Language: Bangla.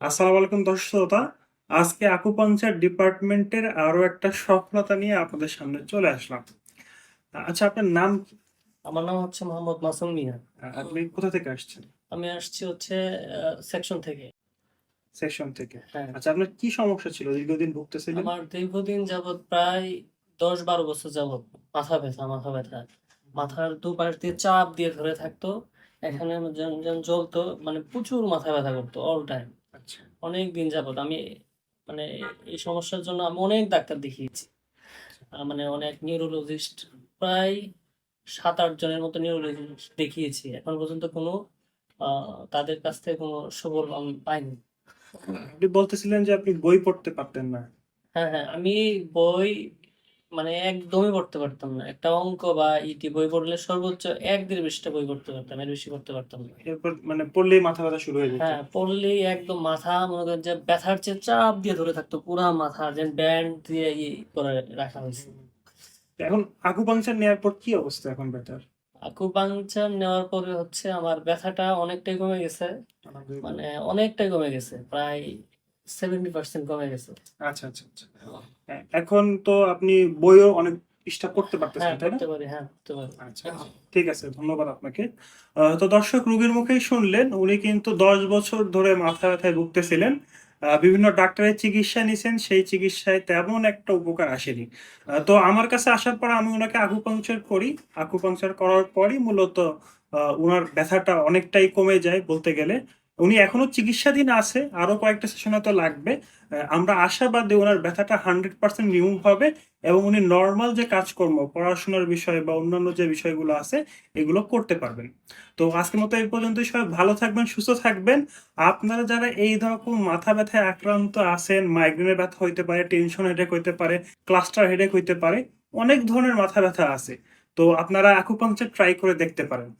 আসসালামু আলাইকুম দর্শক শ্রোতা। আজকে আকুপাংচার ডিপার্টমেন্টের আরও একটা সফলতা নিয়ে আপনাদের সামনে চলে আসলাম। আচ্ছা আপনার নাম কি? আমার নাম হচ্ছে মোহাম্মদ মাসুম মিয়া। আপনি কোথা থেকে আসছেন? আমি আসছি হচ্ছে সেকশন থেকে। সেকশন থেকে। হ্যাঁ। আচ্ছা আপনার কি সমস্যা ছিল? দীর্ঘদিন ভুগতেছিলেন? আমার দীর্ঘদিন যাবৎ প্রায় দশ বারো বছর যাবৎ মাথা ব্যথা মাথা ব্যথা। মাথার দুপাশ দিয়ে চাপ দিয়ে ধরে থাকতো। এখানে জ্বলতো মানে প্রচুর মাথা ব্যথা করতো অল টাইম অনেক দিন যাবত আমি মানে এই সমস্যার জন্য আমি অনেক ডাক্তার দেখিয়েছি। মানে অনেক নিউরোলজিস্ট প্রায় সাত আট জনের মতো নিউরোলজিস্ট দেখিয়েছি। এখন পর্যন্ত কোনো তাদের কাছ থেকে কোনো সবল আমি পাইনি। আপনি বলতেছিলেন যে আপনি বই পড়তে পারতেন না। হ্যাঁ হ্যাঁ আমি বই মানে একদমই পড়তে পারতাম না। একটা অঙ্ক বা ইটি বই পড়লে সর্বোচ্চ এক দেড় পৃষ্ঠা বই পড়তে পারতাম এর বেশি পড়তে পারতাম না। এরপর মানে পড়লেই মাথা ব্যথা শুরু হয়ে যেত। হ্যাঁ পড়লেই একদম মাথা মনে করেন যে ব্যথার চেয়ে চাপ দিয়ে ধরে থাকতো পুরা মাথা যেন ব্যান্ড দিয়ে ই করে রাখা হয়েছে। এখন আকুপাংচার নেওয়ার পর কি অবস্থা এখন ব্যথার? আকুপাংচার নেওয়ার পরে হচ্ছে আমার ব্যথাটা অনেকটাই কমে গেছে। মানে অনেকটাই কমে গেছে প্রায় সেভেন্টি পার্সেন্ট কমে গেছে। আচ্ছা আচ্ছা আচ্ছা। হ্যাঁ, এখন তো আপনি বইও অনেক পৃষ্ঠা পারতেছেন হ্যাঁ তাই না? করতে পারি হ্যাঁ করতে পারি। আচ্ছা ঠিক আছে ধন্যবাদ আপনাকে। তো দর্শক রোগীর মুখেই শুনলেন উনি কিন্তু দশ বছর ধরে মাথা ব্যথায় ভুগতেছিলেন। বিভিন্ন ডাক্তারের চিকিৎসা নিছেন সেই চিকিৎসায় তেমন একটা উপকার আসেনি। তো আমার কাছে আসার পর আমি ওনাকে আকুপাংচার করি। আকুপাংচার করার পরই মূলত ওনার ব্যথাটা অনেকটাই কমে যায় বলতে গেলে। উনি এখনও চিকিৎসাধীন আছে, আরও কয়েকটা সেশনে তো লাগবে। আমরা আশাবাদী ওনার ব্যথাটা হান্ড্রেড পার্সেন্ট রিমুভ হবে এবং উনি নর্মাল যে কাজকর্ম, পড়াশোনার বিষয় বা অন্যান্য যে বিষয়গুলো আছে, এগুলো করতে পারবেন। তো আজকের মতো এই পর্যন্তই, সবাই ভালো থাকবেন, সুস্থ থাকবেন। আপনারা যারা এই রকম মাথা ব্যথায় আক্রান্ত আছেন মাইগ্রেনের ব্যথা হইতে পারে টেনশন হেডেক হইতে পারে ক্লাস্টার হেডেক হইতে পারে, অনেক ধরনের মাথা ব্যথা আছে। তো আপনারা আকুপাংচার ট্রাই করে দেখতে পারেন।